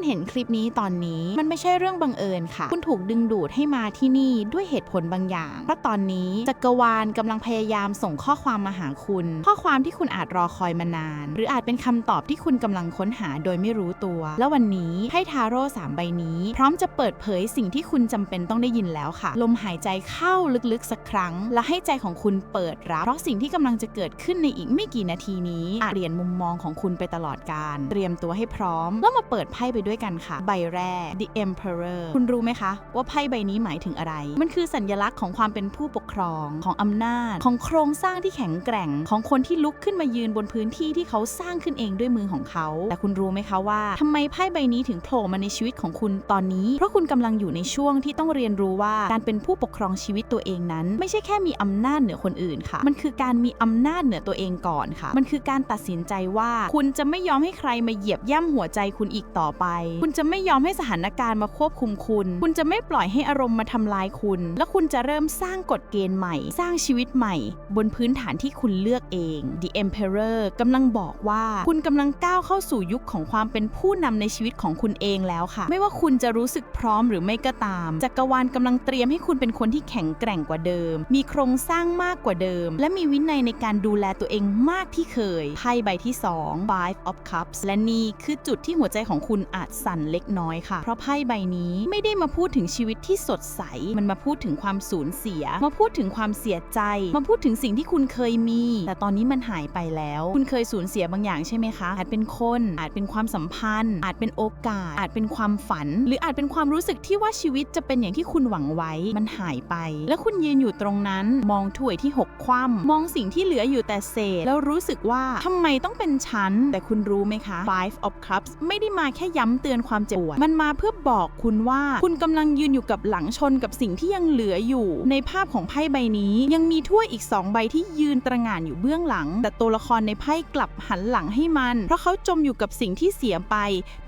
คุณเห็นคลิปนี้ตอนนี้มันไม่ใช่เรื่องบังเอิญค่ะ คุณถูกดึงดูดให้มาที่นี่ด้วยเหตุผลบางอย่าง เพราะตอนนี้จักรวาลกำลังพยายามส่งข้อความมาหาคุณ ข้อความที่คุณอาจรอคอยมานาน หรืออาจเป็นคำตอบที่คุณกำลังค้นหาโดยไม่รู้ตัว แล้ววันนี้ไพ่ทาโร่สามใบนี้ พร้อมจะเปิดเผยสิ่งที่คุณจำเป็นต้องได้ยินแล้วค่ะ ลมหายใจเข้าลึกๆสักครั้ง และให้ใจของคุณเปิดรับ เพราะสิ่งที่กำลังจะเกิดขึ้นในอีกไม่กี่นาทีนี้อาจเปลี่ยนมุมมองของคุณไปตลอดกาลเตรียมตัวให้พร้อม แล้วมาเปิดไพ่ไปด้วยกันค่ะ ใบแรก The Emperor คุณรู้ไหมคะ ว่าไพ่ใบนี้หมายถึงอะไร มันคือสัญลักษณ์ของความเป็นผู้ปกครองของอำนาจ ของโครงสร้างที่แข็งแกร่งของคนที่ลุกขึ้นมายืนบนพื้นที่ที่เขาสร้างขึ้นเองด้วยมือของเขา แต่คุณรู้ไหมคะว่าทำไมไพ่ใบนี้ถึงโผล่มาในชีวิตของคุณตอนนี้ เพราะคุณกำลังอยู่ในช่วงที่ต้องเรียนรู้ว่าการเป็นผู้ปกครองชีวิตตัวเองนั้น ไม่ใช่แค่มีอำนาจเหนือคนอื่นค่ะ มันคือการมีอำนาจเหนือตัวเองก่อนค่ะ มันคือการตัดสินใจว่า คุณจะไม่ยอมให้ใครมาเหยียบย่ำหัวใจคุณอีกต่อไปคุณจะไม่ยอมให้สถานการณ์มาควบคุมคุณ คุณจะไม่ปล่อยให้อารมณ์มาทำลายคุณ และคุณจะเริ่มสร้างกฎเกณฑ์ใหม่ สร้างชีวิตใหม่ บนพื้นฐานที่คุณเลือกเอง The Emperor กำลังบอกว่าคุณกำลังก้าวเข้าสู่ยุคของความเป็นผู้นำในชีวิตของคุณเองแล้วค่ะ ไม่ว่าคุณจะรู้สึกพร้อมหรือไม่ก็ตามจักรวาลกำลังเตรียมให้คุณเป็นคนที่แข็งแกร่งกว่าเดิม มีโครงสร้างมากกว่าเดิม และมีวินัยในการดูแลตัวเองมากที่เคยไพ่ใบที่ 2 Five of Cups และนี่คือจุดที่หัวใจของคุณอาจสั่นเล็กน้อยค่ะ เพราะไพ่ใบนี้ไม่ได้มาพูดถึงชีวิตที่สดใส มันมาพูดถึงความสูญเสีย มาพูดถึงความเสียใจ มาพูดถึงสิ่งที่คุณเคยมี แต่ตอนนี้มันหายไปแล้ว คุณเคยสูญเสียบางอย่างใช่ไหมคะ อาจเป็นคน อาจเป็นความสัมพันธ์ อาจเป็นโอกาส อาจเป็นความฝัน หรืออาจเป็นความรู้สึกที่ว่าชีวิตจะเป็นอย่างที่คุณหวังไว้ มันหายไป แล้วคุณยืนอยู่ตรงนั้น มองถ้วยที่หกคว่ำมองสิ่งที่เหลืออยู่แต่เศษ แล้วรู้สึกว่าทำไมต้องเป็นฉัน แต่คุณรู้ไหมคะ Five of Cups ไม่ได้มาแค่ย้ำเตือนความเจ็บปวด มันมาเพื่อบอกคุณว่าคุณกำลังยืนอยู่กับหลังชนกับสิ่งที่ยังเหลืออยู่ ในภาพของไพ่ใบนี้ ยังมีถ้วยอีก 2 ใบที่ยืนตระหง่านอยู่เบื้องหลัง แต่ตัวละครในไพ่กลับหันหลังให้มัน เพราะเขาจมอยู่กับสิ่งที่เสียไป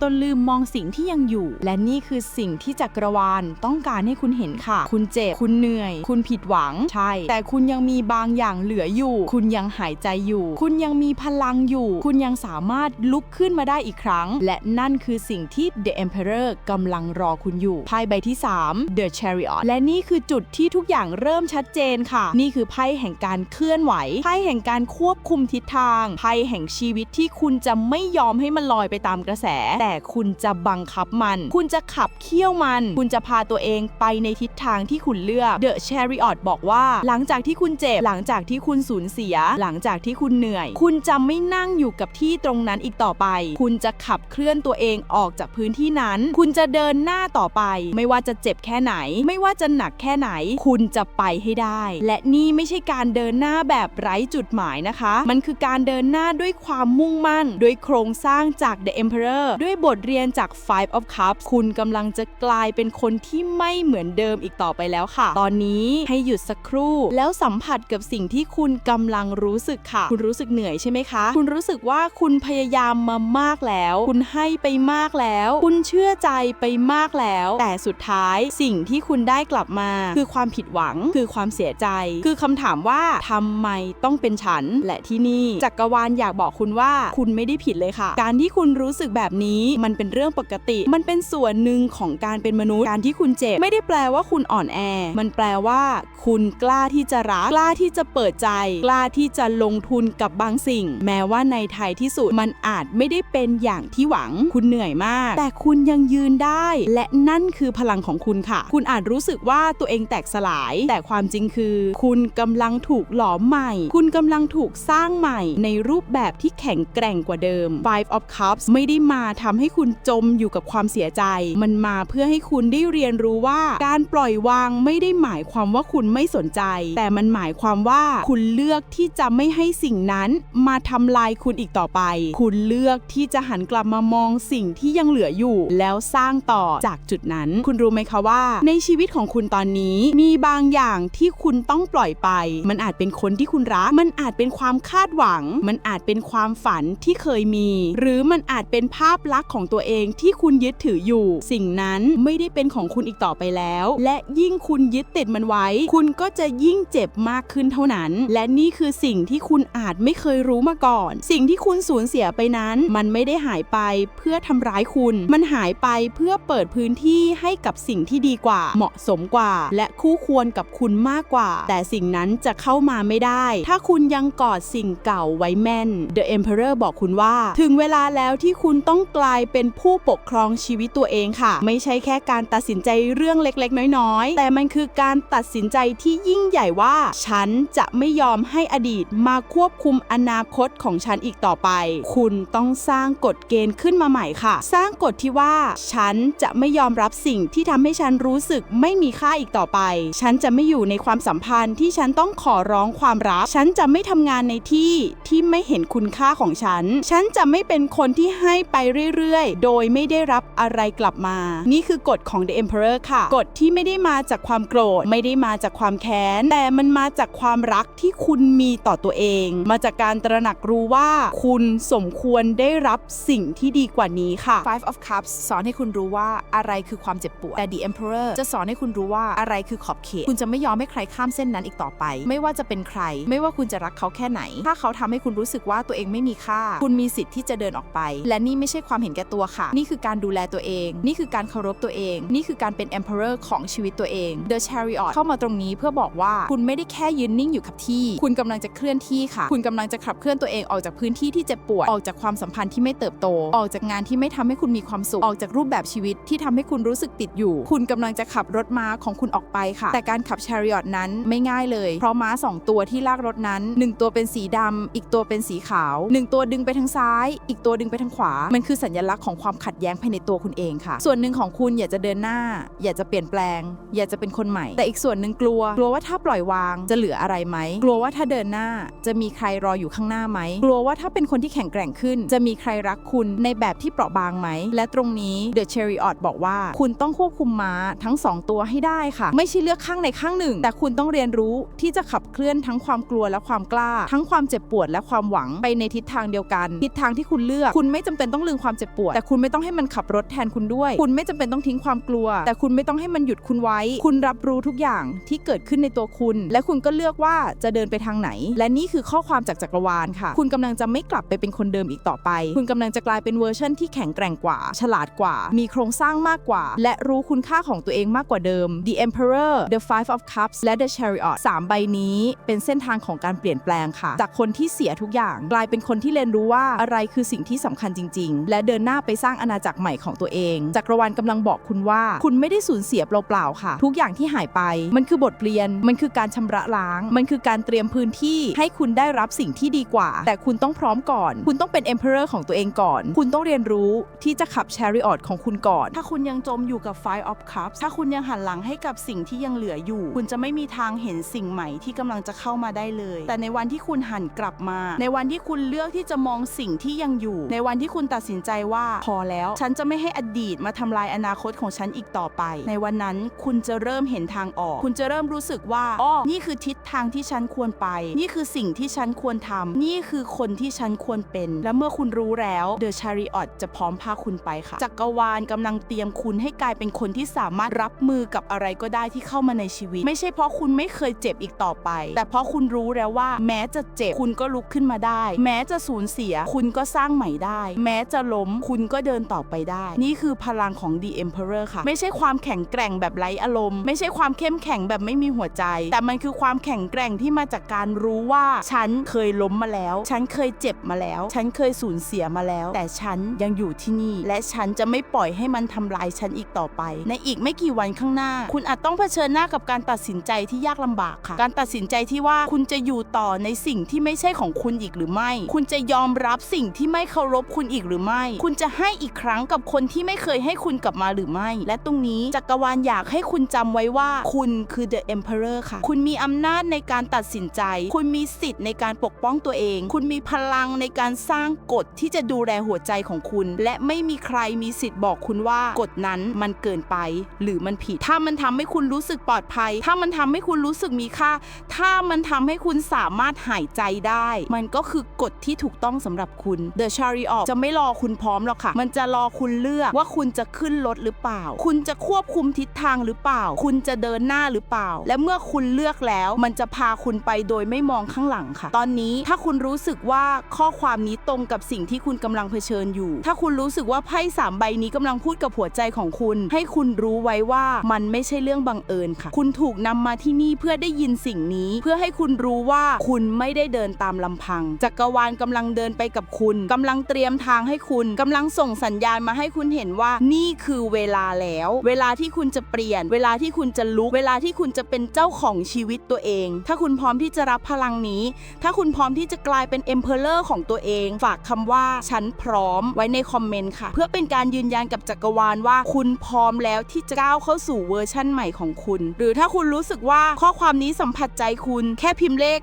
จนลืมมองสิ่งที่ยังอยู่ และนี่คือสิ่งที่จักรวาลต้องการให้คุณเห็นค่ะ คุณเจ็บ คุณเหนื่อย คุณผิดหวัง ใช่ แต่คุณยังมีบางอย่างเหลืออยู่ คุณยังหายใจอยู่ คุณยังมีพลังอยู่ คุณยังสามารถลุกขึ้นมาได้อีกครั้ง และนั่นคือสิงที่ The Emperor กำลังรอคุณอยู่ ไพ่ใบที่ 3 The Chariot และนี่คือจุดที่ทุกอย่างเริ่มชัดเจนค่ะ นี่คือไพ่แห่งการเคลื่อนไหว ไพ่แห่งการควบคุมทิศทาง ไพ่แห่งชีวิตที่คุณจะไม่ยอมให้มันลอยไปตามกระแส แต่คุณจะบังคับมัน คุณจะขับเคี่ยวมัน คุณจะพาตัวเองไปในทิศทางที่คุณเลือก The Chariot บอกว่า หลังจากที่คุณเจ็บ หลังจากที่คุณสูญเสีย หลังจากที่คุณเหนื่อย คุณจะไม่นั่งอยู่กับที่ตรงนั้นอีกต่อไป คุณจะขับเคลื่อนตัวเองออกอกจากพื้นที่นั้น คุณจะเดินหน้าต่อไป ไม่ว่าจะเจ็บแค่ไหน ไม่ว่าจะหนักแค่ไหน คุณจะไปให้ได้ และนี่ไม่ใช่การเดินหน้าแบบไร้จุดหมายนะคะ มันคือการเดินหน้าด้วยความมุ่งมั่น ด้วยโครงสร้างจาก The Emperor ด้วยบทเรียนจาก Five of Cups คุณกำลังจะกลายเป็นคนที่ไม่เหมือนเดิมอีกต่อไปแล้วค่ะ ตอนนี้ให้หยุดสักครู่ แล้วสัมผัสกับสิ่งที่คุณกำลังรู้สึกค่ะ คุณรู้สึกเหนื่อยใช่ไหมคะ คุณรู้สึกว่าคุณพยายามมามากแล้ว คุณให้ไปมากแล้ว คุณเชื่อใจไปมากแล้ว แต่สุดท้ายสิ่งที่คุณได้กลับมา คือความผิดหวังคือความเสียใจ คือคำถามว่าทำไมต้องเป็นฉันและที่นี่จักรวาลอยากบอกคุณว่าคุณไม่ได้ผิดเลยค่ะ การที่คุณรู้สึกแบบนี้มันเป็นเรื่องปกติ มันเป็นส่วนหนึ่งของการเป็นมนุษย์การที่คุณเจ็บไม่ได้แปลว่าคุณอ่อนแอ มันแปลว่า คุณกล้าที่จะรักกล้าที่จะเปิดใจ กล้าที่จะลงทุนกับบางสิ่ง แม้ว่าในท้ายที่สุดมันอาจไม่ได้เป็นอย่างที่หวัง คุณเหนื่อยมาก แต่คุณยังยืนได้ และนั่นคือพลังของคุณค่ะ คุณอาจรู้สึกว่าตัวเองแตกสลาย แต่ความจริงคือ คุณกำลังถูกหลอมใหม่ คุณกำลังถูกสร้างใหม่ ในรูปแบบที่แข็งแกร่งกว่าเดิม Five of Cups ไม่ได้มาทำให้คุณจมอยู่กับความเสียใจ มันมาเพื่อให้คุณได้เรียนรู้ว่า การปล่อยวางไม่ได้หมายความว่าคุณไม่สนใจ แต่มันหมายความว่าคุณเลือกที่จะไม่ให้สิ่งนั้น มาทำลายคุณอีกต่อไป คุณเลือกที่จะหันกลับมามองสิ่งที่ที่ยังเหลืออยู่ แล้วสร้างต่อจากจุดนั้น คุณรู้ไหมคะว่า ในชีวิตของคุณตอนนี้มีบางอย่างที่คุณต้องปล่อยไป มันอาจเป็นคนที่คุณรัก มันอาจเป็นความคาดหวัง มันอาจเป็นความฝันที่เคยมี หรือมันอาจเป็นภาพลักษณ์ของตัวเองที่คุณยึดถืออยู่ สิ่งนั้นไม่ได้เป็นของคุณอีกต่อไปแล้ว และยิ่งคุณยึดติดมันไว้ คุณก็จะยิ่งเจ็บมากขึ้นเท่านั้น และนี่คือสิ่งที่คุณอาจไม่เคยรู้มาก่อน สิ่งที่คุณสูญเสียไปนั้น มันไม่ได้หายไปเพื่อทำร้ายายคุณ มันหายไปเพื่อเปิดพื้นที่ให้กับสิ่งที่ดีกว่า เหมาะสมกว่า และคู่ควรกับคุณมากกว่า แต่สิ่งนั้นจะเข้ามาไม่ได้ ถ้าคุณยังกอดสิ่งเก่าไว้แม่น The Emperor บอกคุณว่า ถึงเวลาแล้วที่คุณต้องกลายเป็นผู้ปกครองชีวิตตัวเองค่ะ ไม่ใช่แค่การตัดสินใจเรื่องเล็กๆ น้อยๆ แต่มันคือการตัดสินใจที่ยิ่งใหญ่ว่า ฉันจะไม่ยอมให้อดีตมาควบคุมอนาคตของฉันอีกต่อไป คุณต้องสร้างกฎเกณฑ์ขึ้นมาใหม่ค่ะสร้างกฎที่ว่า ฉันจะไม่ยอมรับสิ่งที่ทำให้ฉันรู้สึกไม่มีค่าอีกต่อไป ฉันจะไม่อยู่ในความสัมพันธ์ที่ฉันต้องขอร้องความรัก ฉันจะไม่ทำงานในที่ที่ไม่เห็นคุณค่าของฉัน ฉันจะไม่เป็นคนที่ให้ไปเรื่อยๆ โดยไม่ได้รับอะไรกลับมา นี่คือกฎของ The Emperor ค่ะ กฎที่ไม่ได้มาจากความโกรธ ไม่ได้มาจากความแค้น แต่มันมาจากความรักที่คุณมีต่อตัวเอง มาจากการตระหนักรู้ว่า คุณสมควรได้รับสิ่งที่ดีกว่านี้ค่ะ Five of Cups สอนให้คุณรู้ว่าอะไรคือความเจ็บปวด แต่ The Emperor จะสอนให้คุณรู้ว่าอะไรคือขอบเขต คุณจะไม่ยอมให้ใครข้ามเส้นนั้นอีกต่อไป ไม่ว่าจะเป็นใคร ไม่ว่าคุณจะรักเขาแค่ไหน ถ้าเขาทำให้คุณรู้สึกว่าตัวเองไม่มีค่า คุณมีสิทธิ์ที่จะเดินออกไป และนี่ไม่ใช่ความเห็นแก่ตัวค่ะ นี่คือการดูแลตัวเอง นี่คือการเคารพตัวเอง นี่คือการเป็น Emperor ของชีวิตตัวเอง The Chariot เข้ามาตรงนี้เพื่อบอกว่าคุณไม่ได้แค่ยืนนิ่งอยู่กับที่ คุณกำลังจะเคลื่อนที่ค่ะ คุณกำลังจะขับเคลื่อนตัวเองออกจากพื้นที่ที่เจ็บปวดออกจากความสัมพันธ์ที่ไม่เติบโต ออกจากงานที่ไม่ทำให้คุณมีความสุขออกจากรูปแบบชีวิตที่ทำให้คุณรู้สึกติดอยู่ คุณกำลังจะขับรถม้าของคุณออกไปค่ะ แต่การขับ Chariot นั้นไม่ง่ายเลย เพราะม้าสองตัวที่ลากรถนั้นหนึ่งตัวเป็นสีดำอีกตัวเป็นสีขาวหนึ่งตัวดึงไปทางซ้าย อีกตัวดึงไปทางขวา มันคือสัญลักษณ์ของความขัดแย้งภายในตัวคุณเองค่ะ ส่วนหนึ่งของคุณอยากจะเดินหน้า อยากจะเปลี่ยนแปลง อยากจะเป็นคนใหม่ แต่อีกส่วนหนึ่งกลัว กลัวว่าถ้าปล่อยวางจะเหลืออะไรไหม กลัวว่าถ้าเดินหน้าจะมีใครรออยู่ข้างหน้าไหม กลัวว่าถ้าเป็นคนที่แข็งแกร่งขึ้น จะมีใครรักคุณในแบบที่เปราะบางไหม และตรงนี้ The Chariot บอกว่า คุณต้องควบคุมม้าทั้งสองตัวให้ได้ค่ะ ไม่ใช่เลือกข้างในข้างหนึ่ง แต่คุณต้องเรียนรู้ที่จะขับเคลื่อนทั้งความกลัวและความกล้า ทั้งความเจ็บปวดและความหวังไปในทิศทางเดียวกัน ทิศทางที่คุณเลือก คุณไม่จำเป็นต้องลืมความเจ็บปวด แต่คุณไม่ต้องให้มันขับรถแทนคุณด้วย คุณไม่จำเป็นต้องทิ้งความกลัว แต่คุณไม่ต้องให้มันหยุดคุณไว้ คุณรับรู้ทุกอย่างที่เกิดขึ้นในตัวคุณ และคุณก็เลือกว่าจะเดินไปทางไหน และนี่คือข้อความจากจักรวาลค่ะ คุณกำลังจะไม่กลับไปเป็นคนเดิมอีกต่อไป คุณกำลังจะกลายเป็นเวอร์ชันที่แข็งแกร่งกว่า ฉลาดกว่า มีโครงสร้างมากกว่า และรู้คุณค่าของตัวเองมากกว่าเดิม The Emperor The Five of Cups และ The Chariot สามใบนี้เป็นเส้นทางของการเปลี่ยนแปลงค่ะ จากคนที่เสียทุกอย่าง กลายเป็นคนที่เรียนรู้ว่าอะไรคือสิ่งที่สำคัญจริง ๆ และเดินหน้าไปสร้างอาณาจักรใหม่ของตัวเอง จักรวาลกำลังบอกคุณว่า คุณไม่ได้สูญเสียเปล่าๆค่ะ ทุกอย่างที่หายไป มันคือบทเรียน มันคือการชำระล้าง มันคือการเตรียมพื้นที่ ให้คุณได้รับสิ่งที่ดีกว่า แต่คุณต้องพร้อมก่อน คุณต้องเป็น Emperor ของตัวเองก่อน คุณต้องเรียนรู้ ที่จะขับ Chariot ของคุณก่อน ถ้าคุณยังจมอยู่กับ Five of Cups ถ้าคุณยังหันหลังให้กับสิ่งที่ยังเหลืออยู่ คุณจะไม่มีทางเห็นสิ่งใหม่ที่กำลังจะเข้ามาได้เลย แต่ในวันที่คุณหันกลับมา ในวันที่คุณเลือกที่จะมองสิ่งที่ยังอยู่ ในวันที่คุณตัดสินใจว่าพอแล้ว ฉันจะไม่ให้อดีตมาทำลายอนาคตของฉันอีกต่อไป ในวันนั้นคุณจะเริ่มเห็นทางออก คุณจะเริ่มรู้สึกว่าอ๋อนี่คือทิศทางที่ฉันควรไป นี่คือสิ่งที่ฉันควรทำนี่คือคนที่ฉันควรเป็น และเมื่อคุณรู้แล้ว The Chariot จะพร้อมพาคุณไปค่ะ จักรวาลกำลังเตรียมคุณให้กลายเป็นคนที่สามารถรับมือกับอะไรก็ได้ที่เข้ามาในชีวิต ไม่ใช่เพราะคุณไม่เคยเจ็บอีกต่อไป แต่เพราะคุณรู้แล้วว่า แม้จะเจ็บคุณก็ลุกขึ้นมาได้ แม้จะสูญเสีย คุณก็สร้างใหม่ได้ แม้จะล้มคุณก็เดินต่อไปได้ นี่คือพลังของ The Emperor ค่ะ ไม่ใช่ความแข็งแกร่งแบบไร้อารมณ์ ไม่ใช่ความเข้มแข็งแบบไม่มีหัวใจ แต่มันคือความแข็งแกร่งที่มาจากการรู้ว่าฉันเคยล้มมาแล้ว ฉันเคยเจ็บมาแล้ว ฉันเคยสูญเสียมาแล้ว แต่ฉันยังอยู่ที่นี่และฉันจะไม่ปล่อยให้มันทำลายฉันอีกต่อไป ในอีกไม่กี่วันข้างหน้า คุณอาจต้องเผชิญหน้ากับการตัดสินใจที่ยากลำบากค่ะ การตัดสินใจที่ว่าคุณจะอยู่ต่อในสิ่งที่ไม่ใช่ของคุณอีกหรือไม่ คุณจะยอมรับสิ่งที่ไม่เคารพคุณอีกหรือไม่ คุณจะให้อีกครั้งกับคนที่ไม่เคยให้คุณกลับมาหรือไม่ และตรงนี้จักรวาลอยากให้คุณจำไว้ว่า คุณคือ The Emperor ค่ะ คุณมีอำนาจในการตัดสินใจ คุณมีสิทธิ์ในการปกป้องตัวเอง คุณมีพลังในการสร้างกฎที่จะดูแลหัวใจของคุณ และไม่มีใครมีสิทธิ์บอกคุณว่ากฎนั้นมันเกินไป หรือมันผิด ถ้ามันทำให้คุณรู้สึกปลอดภัย ถ้ามันทำให้คุณรู้สึกมีค่า ถ้ามันทำให้คุณสามารถหายใจได้ มันก็คือกฎที่ถูกต้องสำหรับคุณ The Chariot จะไม่รอคุณพร้อมหรอกค่ะ มันจะรอคุณเลือกว่าคุณจะขึ้นรถหรือเปล่า คุณจะควบคุมทิศทางหรือเปล่า คุณจะเดินหน้าหรือเปล่า และเมื่อคุณเลือกแล้ว มันจะพาคุณไปโดยไม่มองข้างหลังค่ะ ตอนนี้ถ้าคุณรู้สึกว่าข้อความนี้ตรงกับสิ่งที่คุณกำลังเผชิญอยู่ ถ้าคุณรู้รู้สึกว่าไพ่สามใบนี้กำลังพูดกับหัวใจของคุณ ให้คุณรู้ไว้ว่ามันไม่ใช่เรื่องบังเอิญค่ะ คุณถูกนำมาที่นี่เพื่อได้ยินสิ่งนี้ เพื่อให้คุณรู้ว่าคุณไม่ได้เดินตามลำพัง จักรวาลกำลังเดินไปกับคุณกำลังเตรียมทางให้คุณกำลังส่งสัญญาณมาให้คุณเห็นว่านี่คือเวลาแล้ว เวลาที่คุณจะเปลี่ยน เวลาที่คุณจะลุก เวลาที่คุณจะเป็นเจ้าของชีวิตตัวเอง ถ้าคุณพร้อมที่จะรับพลังนี้ ถ้าคุณพร้อมที่จะกลายเป็น Emperor ของตัวเอง ฝากคำว่าฉันพร้อมไว้ในคอมเมนต์ค่ะ เพื่อเป็นการยืนยันกับจักรวาลว่า คุณพร้อมแล้วที่จะก้าวเข้าสู่เวอร์ชั่นใหม่ของคุณ หรือถ้าคุณรู้สึกว่าข้อความนี้สัมผัสใจคุณแค่พิมพ์เลข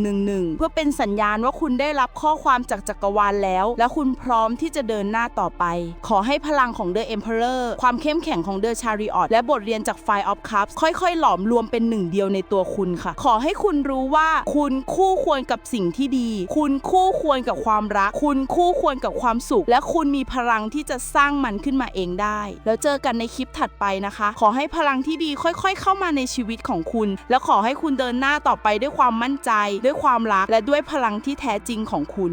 1111 เพื่อเป็นสัญญาณว่าคุณได้รับข้อความจากจักรวาลแล้ว และคุณพร้อมที่จะเดินหน้าต่อไป ขอให้พลังของ The Emperor ความเข้มแข็งของ The Chariot และบทเรียนจาก Five of Cups ค่อยๆ หลอมรวมเป็นหนึ่งเดียวในตัวคุณค่ะ ขอให้คุณรู้ว่าคุณคู่ควรกับสิ่งที่ดี คุณคู่ควรกับความรัก คุณคู่ควรกับความสุข และคุณมีพลังที่จะสร้างมันขึ้นมาเองได้ แล้วเจอกันในคลิปถัดไปนะคะ ขอให้พลังที่ดีค่อยๆ เข้ามาในชีวิตของคุณ แล้วขอให้คุณเดินหน้าต่อไปด้วยความมั่นใจ ด้วยความรักและด้วยพลังที่แท้จริงของคุณ